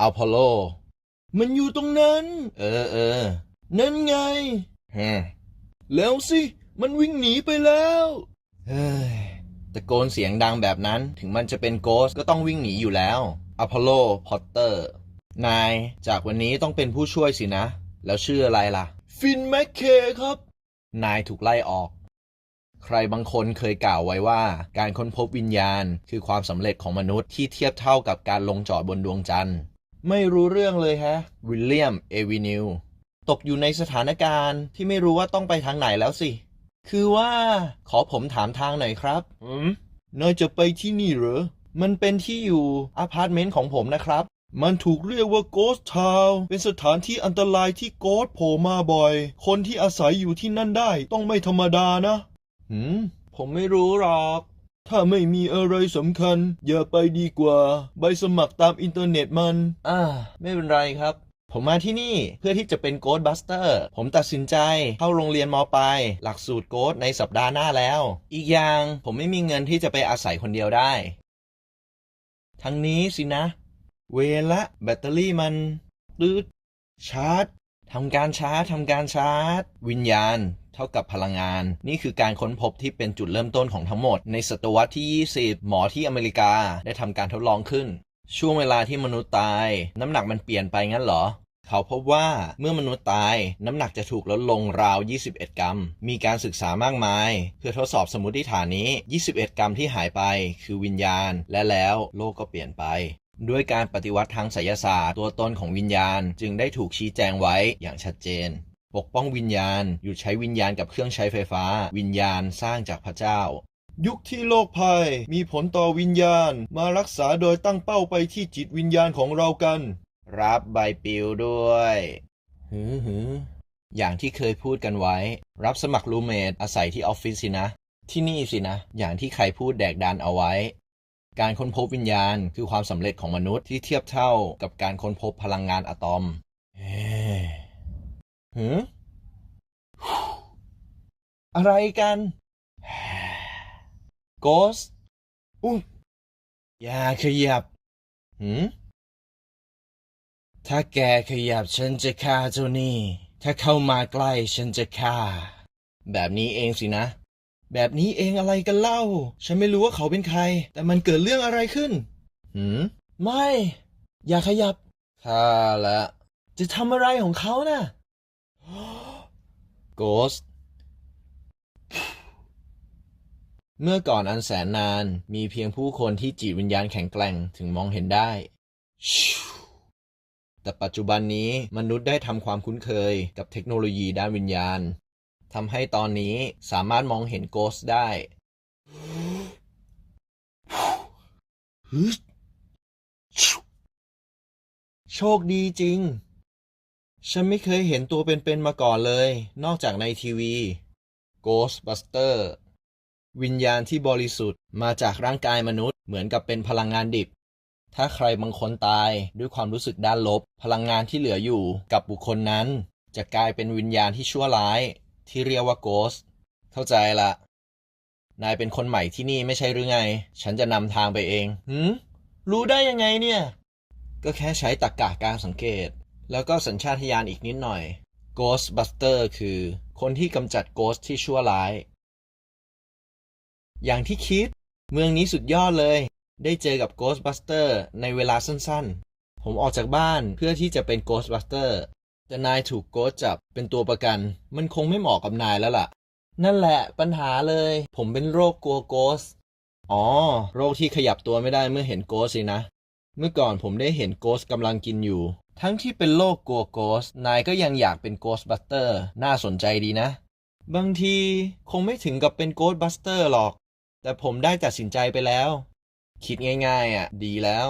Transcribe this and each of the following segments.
อพอลโล มันอยู่ตรงนั้น เออเออ นั่นไงฮะแล้วสิ มันวิ่งหนีไปแล้วเฮ้ยตะโกนเสียงดังแบบนั้น ถึงมันจะเป็นโกสก็ต้องวิ่งหนีอยู่แล้วอพอลโล พอตเตอร์ นาย จากวันนี้ต้องเป็นผู้ช่วยสินะ แล้วชื่ออะไรล่ะ ฟินแมคเคครับ นายถูกไล่ออก ใครบางคนเคยกล่าวไว้ว่า การค้นพบวิญญาณ คือความสำเร็จของมนุษย์ที่เทียบเท่ากับการลงจอดบนดวงจันทร์ ไม่รู้เรื่องเลยฮะ วิลเลียม เอวินิว ตกอยู่ในสถานการณ์ที่ไม่รู้ว่าต้องไปทางไหนแล้วสิ คือว่าขอผมถามทางหน่อยครับอืมนายจะไปที่นี่เหรอ มันเป็นที่อยู่อพาร์ตเมนต์ของผมนะครับ มันถูกเรียกว่าโกสทาวเป็นสถานที่อันตรายที่โกสโผล่มาบ่อย คนที่อาศัยอยู่ที่นั่นได้ต้องไม่ธรรมดานะ หืม ผมไม่รู้หรอก ถ้าไม่มีอะไรสำคัญ อย่าไปดีกว่า ใบสมัครตามอินเทอร์เน็ตมัน อ่า ไม่เป็นไรครับ ผมมาที่นี่เพื่อที่จะเป็นโกดบัสเตอร์ ผมตัดสินใจเข้าโรงเรียนมปลายหลักสูตรโกดในสัปดาห์หน้าแล้ว อีกอย่างผมไม่มีเงินที่จะไปอาศัยคนเดียวได้ ทั้งนี้สินะ เวละแบตเตอรี่มันตืดชาร์จ ทำการชาร์จทำการชาร์จ วิญญาณ เท่ากับพลังงาน นี่คือการค้นพบที่เป็นจุดเริ่มต้นของทั้งหมด ในศตวรรษที่ 20 หมอที่อเมริกาได้ทำการทดลองขึ้น ช่วงเวลาที่มนุษย์ตาย น้ำหนักมันเปลี่ยนไปงั้นเหรอ เขาพบว่าเมื่อมนุษย์ตายน้ำหนักจะถูกลดลงราว 21 กรัม มีการศึกษามากมาย เพื่อทดสอบสมมติฐานนี้ 21 กรัมที่หายไป คือวิญญาณ และแล้วโลกก็เปลี่ยนไปด้วยการปฏิวัติทางไสยศาสตร์ ตัวตนของวิญญาณ จึงได้ถูกชี้แจงไว้อย่างชัดเจน ปกป้องวิญญาณ หยุดใช้วิญญาณกับเครื่องใช้ไฟฟ้า วิญญาณสร้างจากพระเจ้า ยุคที่โลกภัยมีผลต่อวิญญาณ มารักษาโดยตั้งเป้าไปที่จิตวิญญาณของเรากัน รับใบปลิวด้วยหือหืออย่างที่เคยพูดกันไว้ รับสมัครรูเมทอาศัยที่ออฟฟิศสินะ ที่นี่สินะ อย่างที่ใครพูดแดกดันเอาไว้ การค้นพบวิญญาณคือความสำเร็จของมนุษย์ที่เทียบเท่ากับการค้นพบพลังงานอะตอมเฮ้หืออะไรกัน โกสอุ้ยอย่าขยับหืม ถ้าแกขยับฉันจะฆ่าเจ้านี่ ถ้าเข้ามาใกล้ฉันจะฆ่า แบบนี้เองสินะ แบบนี้เองอะไรกันเล่า ฉันไม่รู้ว่าเขาเป็นใคร แต่มันเกิดเรื่องอะไรขึ้น หืม ไม่ อย่าขยับฆ่าละ จะทำอะไรของเขาน่ะโกสเมื่อก่อนอันแสนนานมีเพียงผู้คนที่จิตวิญญาณแข็งแกร่งถึงมองเห็นได้ แต่ปัจจุบันนี้มนุษย์ได้ทำความคุ้นเคยกับเทคโนโลยีด้านวิญญาณทำให้ตอนนี้สามารถมองเห็นโกสต์ได้ โชคดีจริง ฉันไม่เคยเห็นตัวเป็นๆมาก่อนเลย นอกจากในทีวี Ghostbuster วิญญาณที่บริสุทธิ์มาจากร่างกายมนุษย์เหมือนกับเป็นพลังงานดิบ ถ้าใครบางคนตายด้วยความรู้สึกด้านลบ พลังงานที่เหลืออยู่กับบุคคลนั้น จะกลายเป็นวิญญาณที่ชั่วร้าย ที่เรียกว่าโกสเข้าใจละนายเป็นคนใหม่ที่นี่ไม่ใช่หรือไง ฉันจะนำทางไปเองหืมรู้ได้ยังไงเนี่ย ก็แค่ใช้ตรรกะการสังเกต แล้วก็สัญชาตญาณอีกนิดหน่อย Ghostbuster คือคนที่กำจัดโกสที่ชั่วร้าย อย่างที่คิด เมืองนี้สุดยอดเลย ได้เจอกับ Ghostbuster ในเวลาสั้นๆ ผมออกจากบ้านเพื่อที่จะเป็น Ghostbuster แต่นายถูกโกสจับเป็นตัวประกัน มันคงไม่เหมาะกับนายแล้วล่ะ นั่นแหละปัญหาเลย ผมเป็นโรคกลัวโกสอ๋อ โรคที่ขยับตัวไม่ได้เมื่อเห็นโกสสินะ เมื่อก่อนผมได้เห็นโกสกำลังกินอยู่ ทั้งที่เป็นโรคกลัวโกสนายก็ยังอยากเป็น Ghostbuster น่าสนใจดีนะ บางทีคงไม่ถึงกับเป็น Ghostbuster หรอก แต่ผมได้ตัดสินใจไปแล้ว คิดง่าย ๆ อะ ดีแล้ว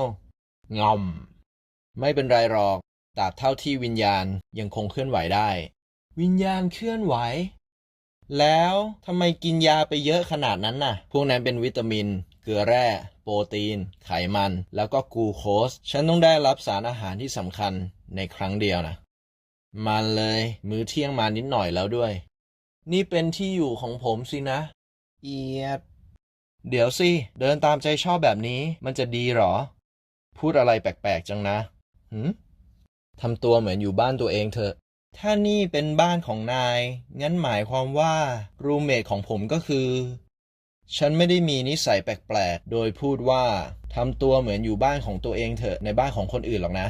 งอม ไม่เป็นไรหรอกตราบเท่าที่วิญญาณยังคงเคลื่อนไหวได้ วิญญาณเคลื่อนไหว แล้วทำไมกินยาไปเยอะขนาดนั้นน่ะ พวกนั้นเป็นวิตามิน เกลือแร่ โปรตีน ไขมัน แล้วก็กูโคส ฉันต้องได้รับสารอาหารที่สำคัญในครั้งเดียวนะ มันเลย มื้อเที่ยงมานิดหน่อยแล้วด้วย นี่เป็นที่อยู่ของผมสินะ เอียด เดี๋ยวสิ เดินตามใจชอบแบบนี้ มันจะดีหรอ พูดอะไรแปลกๆจังนะหืมทำตัวเหมือนอยู่บ้านตัวเองเถอะ ถ้านี่เป็นบ้านของนาย งั้นหมายความว่า รูเมทของผมก็คือ ฉันไม่ได้มีนิสัยแปลกๆ โดยพูดว่าทำตัวเหมือนอยู่บ้านของตัวเองเถอะในบ้านของคนอื่นหรอกนะ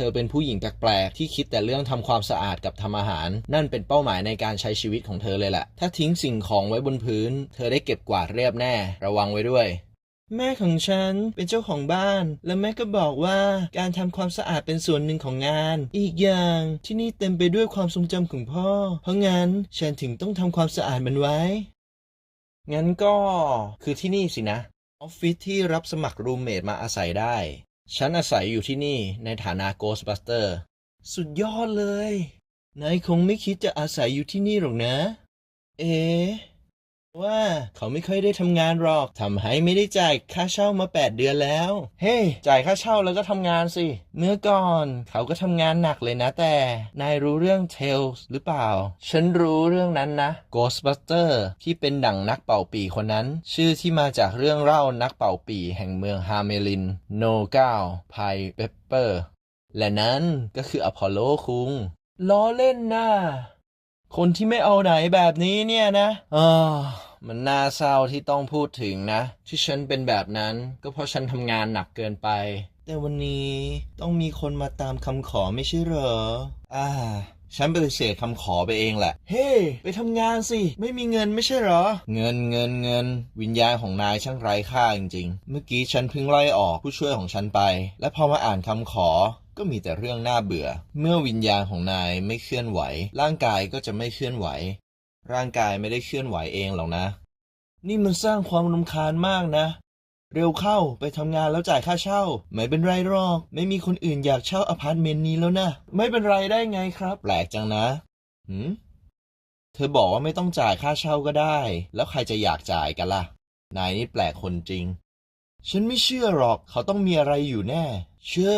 ธอเป็นผู้หญิงแปลกๆที่คิดแต่เรื่องทำความสะอาดกับทำอาหาร นั่นเป็นเป้าหมายในการใช้ชีวิตของเธอเลยแหละถ้าทิ้งสิ่งของไว้บนพื้น เธอได้เก็บกวาดเรียบแน่ ระวังไว้ด้วยแม่ของฉันเป็นเจ้าของบ้าน และแม่ก็บอกว่าการทำความสะอาดเป็นส่วนหนึ่งของงาน อีกอย่างที่นี่เต็มไปด้วยความทรงจำของพ่อ เพราะงั้นฉันถึงต้องทำความสะอาดมันไว้ งั้นก็คือที่นี่สินะ ออฟฟิศที่รับสมัครรูมเมทมาอาศัยได้ ฉันอาศัยอยู่ที่นี่ในฐานะ Ghostbuster สุดยอดเลย นายคงไม่คิดจะอาศัยอยู่ที่นี่หรอกนะ เอ๊ะ ว่าเขาไม่ค่อยได้ทำงานหรอกทำให้ไม่ได้จ่ายค่าเช่ามา 8 เดือนแล้ว เฮ้จ่ายค่าเช่าแล้วก็ทำงานสิ เมื่อก่อนเขาก็ทำงานหนักเลยนะแต่ นายรู้เรื่อง Tales หรือเปล่า ฉันรู้เรื่องนั้นนะ Ghostbuster ที่เป็นดั่งนักเป่าปีคนนั้น ชื่อที่มาจากเรื่องเล่านักเป่าปีแห่งเมืองฮาเมลิน โนเกาไพเปเปอร์ และนั้นก็คืออพอลโลคุงล้อเล่นนะ คนที่ไม่เอาไหนแบบนี้เนี่ยนะอ่ามันน่าเศร้าที่ต้องพูดถึงนะ ที่ฉันเป็นแบบนั้นก็เพราะฉันทำงานหนักเกินไป แต่วันนี้ต้องมีคนมาตามคำขอไม่ใช่เหรอ อ่า ฉันปฏิเสธคำขอไปเองแหละ เฮ้ไปทำงานสิ ไม่มีเงินไม่ใช่เหรอ เงินเงินเงิน วิญญาณของนายช่างไร้ค่าจริงๆ เมื่อกี้ฉันเพิ่งไล่ออกผู้ช่วยของฉันไป และพอมาอ่านคำขอ ก็มีแต่เรื่องน่าเบื่อ เมื่อวิญญาณของนายไม่เคลื่อนไหว ร่างกายก็จะไม่เคลื่อนไหว ร่างกายไม่ได้เคลื่อนไหวเองหรอกนะ นี่มันสร้างความรำคาญมากนะ เร็วเข้าไปทำงานแล้วจ่ายค่าเช่า ไม่เป็นไรหรอก ไม่มีคนอื่นอยากเช่าอพาร์ตเมนต์นี้แล้วนะ ไม่เป็นไรได้ไงครับ แปลกจังนะหืมเธอบอกว่าไม่ต้องจ่ายค่าเช่าก็ได้ แล้วใครจะอยากจ่ายกันล่ะ นายนี่แปลกคนจริง ฉันไม่เชื่อหรอก เขาต้องมีอะไรอยู่แน่ เชื่อ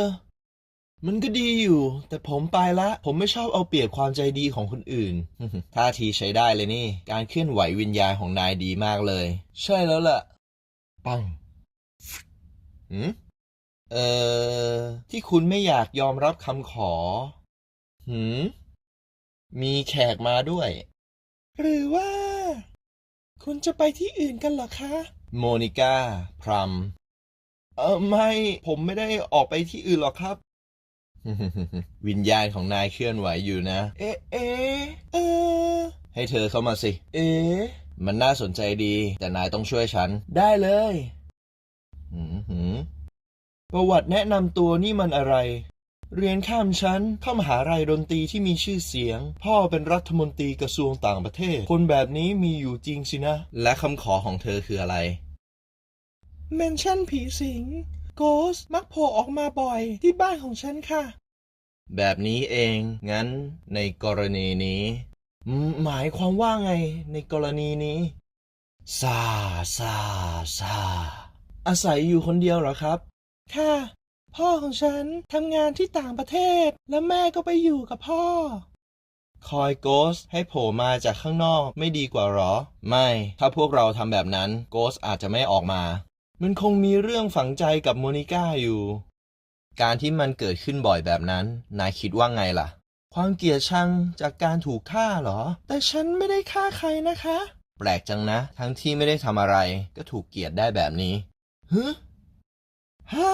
มันก็ดีอยู่ แต่ผมไปละ ผมไม่ชอบเอาเปรียบความใจดีของคนอื่น ท่าทีใช้ได้เลยนี่ การเคลื่อนไหววิญญาณของนายดีมากเลย ใช่แล้วล่ะ ปัง หืมเอ่อ ที่คุณไม่อยากยอมรับคำขอ หืม มีแขกมาด้วย หรือว่า คุณจะไปที่อื่นกันเหรอคะ โมนิก้า พรัม เออไม่ ผมไม่ได้ออกไปที่อื่นหรอกครับ วิญญาณของนายเคลื่อนไหวอยู่นะ เอ๊ะเอ๊ะเออ ให้เธอเข้ามาสิ เอ๊ะ มันน่าสนใจดี แต่นายต้องช่วยฉัน ได้เลย ประวัติแนะนำตัวนี่มันอะไร เรียนข้ามชั้น เข้ามหาลัยดนตรีที่มีชื่อเสียง พ่อเป็นรัฐมนตรีกระทรวงต่างประเทศ คนแบบนี้มีอยู่จริงสินะ และคำขอของเธอคืออะไร เมนชั่นผีสิง โกสมักโผล่ออกมาบ่อยที่บ้านของฉันค่ะ แบบนี้เอง งั้นในกรณีนี้อืมหมายความว่าไงในกรณีนี้ซาซาซา อาศัยอยู่คนเดียวเหรอครับ ค่ะ พ่อของฉันทำงานที่ต่างประเทศ แล้วแม่ก็ไปอยู่กับพ่อ คอยโกสให้โผล่มาจากข้างนอกไม่ดีกว่าหรอ ไม่ ถ้าพวกเราทำแบบนั้นโกสอาจจะไม่ออกมา มันคงมีเรื่องฝังใจกับโมนิก้าอยู่ การที่มันเกิดขึ้นบ่อยแบบนั้น นายคิดว่าไงล่ะ ความเกลียดชังจากการถูกฆ่าเหรอ แต่ฉันไม่ได้ฆ่าใครนะคะ แปลกจังนะ ทั้งที่ไม่ได้ทำอะไรก็ถูกเกลียดได้แบบนี้ ฮึฮะ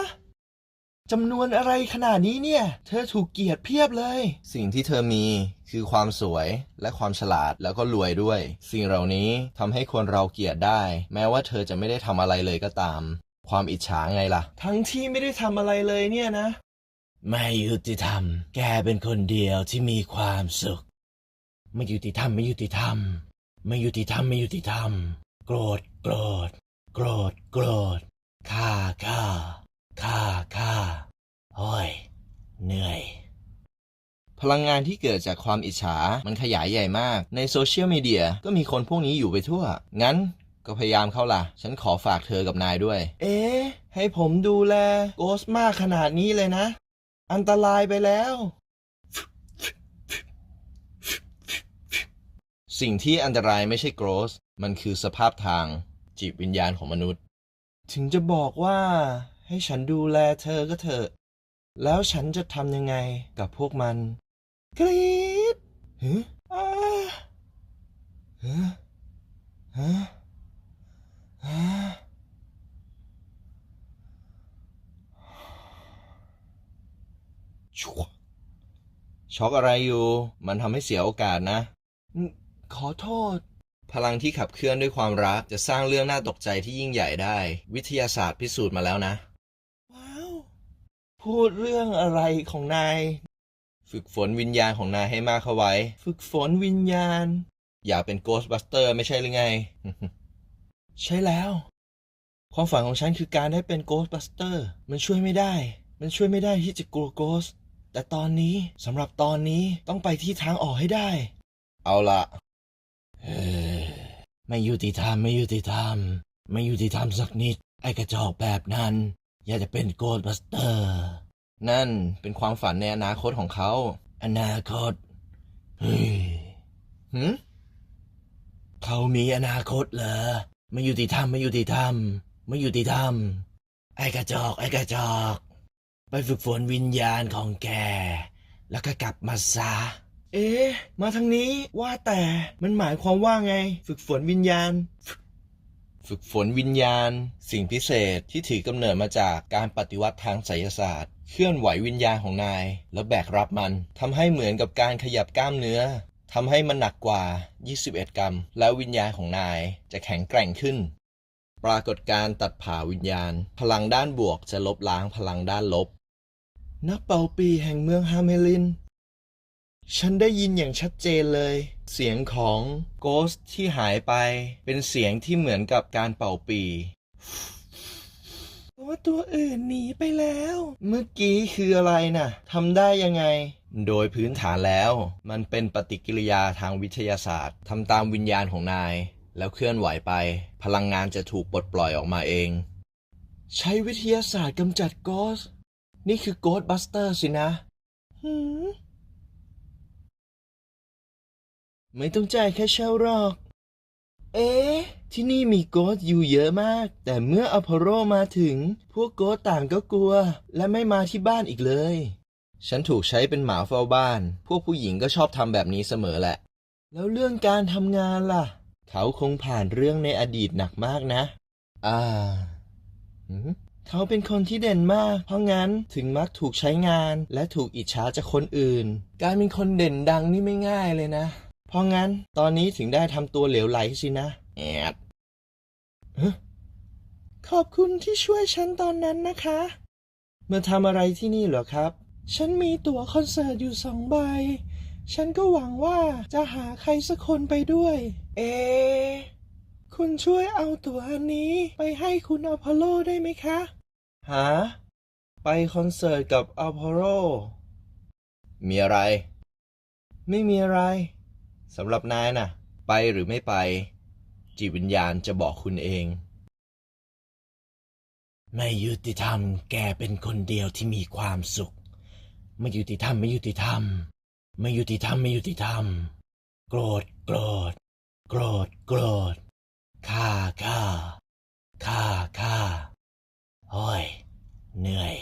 จำนวนอะไรขนาดนี้เนี่ย เธอถูกเกลียดเพียบเลย สิ่งที่เธอมีคือความสวยและความฉลาดแล้วก็รวยด้วย สิ่งเหล่านี้ทำให้คนเราเกลียดได้ แม้ว่าเธอจะไม่ได้ทำอะไรเลยก็ตาม ความอิจฉาไงล่ะ ทั้งที่ไม่ได้ทำอะไรเลยเนี่ยนะ ไม่ยุติธรรม แกเป็นคนเดียวที่มีความสุข ไม่ยุติธรรมไม่ยุติธรรม ไม่ยุติธรรมไม่ยุติธรรม โกรธโกรธ โกรธโกรธ ฆ่าฆ่าฆ่าฆ่าโอ้ย เหนื่อย พลังงานที่เกิดจากความอิจฉา มันขยายใหญ่มาก ในโซเชียลมีเดียก็มีคนพวกนี้อยู่ไปทั่ว งั้นก็พยายามเข้าล่ะ ฉันขอฝากเธอกับนายด้วย เอ๊ะ ให้ผมดูแลโกสมากขนาดนี้เลยนะ อันตรายไปแล้ว สิ่งที่อันตรายไม่ใช่โกสมันคือสภาพทางจิตวิญญาณของมนุษย์ ถึงจะบอกว่าให้ฉันดูแลเธอก็เถอะ แล้วฉันจะทำยังไงกับพวกมัน กรีดฮึอาฮึฮะฮะชัวช็อกอะไรอยู่ มันทำให้เสียโอกาสนะ ขอโทษ พลังที่ขับเคลื่อนด้วยความรักจะสร้างเรื่องน่าตกใจที่ยิ่งใหญ่ได้ วิทยาศาสตร์พิสูจน์มาแล้วนะ ว้าว พูดเรื่องอะไรของนาย ฝึกฝนวิญญาณของนายให้มากเข้าไว้ ฝึกฝนวิญญาณ อยากเป็นโกสต์บัสเตอร์ไม่ใช่หรือไง ใช่แล้ว ความฝันของฉันคือการได้เป็นโกสต์บัสเตอร์มันช่วยไม่ได้ มันช่วยไม่ได้ที่จะกลัวโกสต์แต่ตอนนี้สำหรับตอนนี้ต้องไปที่ทางออกให้ได้ เอาละเฮ้ย ไม่ยุติธรรมไม่ยุติธรรม ไม่ยุติธรรมสักนิด ไอ้กระจอกแบบนั้น อยากจะเป็นโกดบัสเตอร์ นั่นเป็นความฝันในอนาคตของเขา อนาคตเฮ้ยหืมเขามีอนาคตเหรอไม่ยุติธรรมไม่ยุติธรรม ไม่ยุติธรรม ไอ้กระจอกไอ้กระจอก ไปฝึกฝนวิญญาณของแก แล้วก็กลับมาซะ เอ๊ะ มาทางนี้ว่าแต่มันหมายความว่าไง ฝึกฝนวิญญาณ ฝึกฝนวิญญาณ สิ่งพิเศษที่ถือกำเนิดมาจากการปฏิวัติทางไสยศาสตร์ เคลื่อนไหววิญญาณของนาย แล้วแบกรับมันทำให้เหมือนกับการขยับกล้ามเนื้อทำให้มันหนักกว่า 21 กรัม แล้ววิญญาณของนายจะแข็งแกร่งขึ้น ปรากฏการณ์ตัดผ่าวิญญาณ พลังด้านบวกจะลบล้างพลังด้านลบ นักเป่าปีแห่งเมืองฮาเมลิน ฉันได้ยินอย่างชัดเจนเลย เสียงของโกสที่หายไป เป็นเสียงที่เหมือนกับการเป่าปีว่าตัวอื่นหนีไปแล้ว เมื่อกี้คืออะไรน่ะทำได้ยังไง โดยพื้นฐานแล้ว มันเป็นปฏิกิริยาทางวิทยาศาสตร์ทำตามวิญญาณของนาย แล้วเคลื่อนไหวไป พลังงานจะถูกปลดปล่อยออกมาเอง ใช้วิทยาศาสตร์กำจัดโกส นี่คือโกสบัสเตอร์สินะหืม ไม่ต้องจ่ายแค่เช่าหรอก เอ๊ะ ที่นี่มีโกสอยู่เยอะมาก แต่เมื่ออพอลโลมาถึง พวกโกสต่างก็กลัว และไม่มาที่บ้านอีกเลย ฉันถูกใช้เป็นหมาเฝ้าบ้าน พวกผู้หญิงก็ชอบทำแบบนี้เสมอแหละ แล้วเรื่องการทำงานล่ะ เขาคงผ่านเรื่องในอดีตหนักมากนะ อ่าหืมเขาเป็นคนที่เด่นมาก เพราะงั้นถึงมักถูกใช้งานและถูกอิจฉาจากคนอื่น การเป็นคนเด่นดังนี่ไม่ง่ายเลยนะ เพราะงั้นตอนนี้ถึงได้ทำตัวเหลวไหลสินะ แอดขอบคุณที่ช่วยฉันตอนนั้นนะคะ มาทำอะไรที่นี่เหรอครับ ฉันมีตั๋วคอนเสิร์ตอยู่สองใบ ฉันก็หวังว่าจะหาใครสักคนไปด้วย เอ คุณช่วยเอาตั๋วอันนี้ไปให้คุณอพอลโลได้ไหมคะ หา ไปคอนเสิร์ตกับอพอลโล มีอะไร ไม่มีอะไร สำหรับนายน่ะ ไปหรือไม่ไป จิตวิญญาณจะบอกคุณเอง ไม่ยุติธรรม แกเป็นคนเดียวที่มีความสุข ไม่ยุติธรรมไม่ยุติธรรม ไม่ยุติธรรมไม่ยุติธรรม โกรธโกรธ โกรธโกรธฆ่าฆ่าฆ่าฆ่าโอ้ยเหนื่อย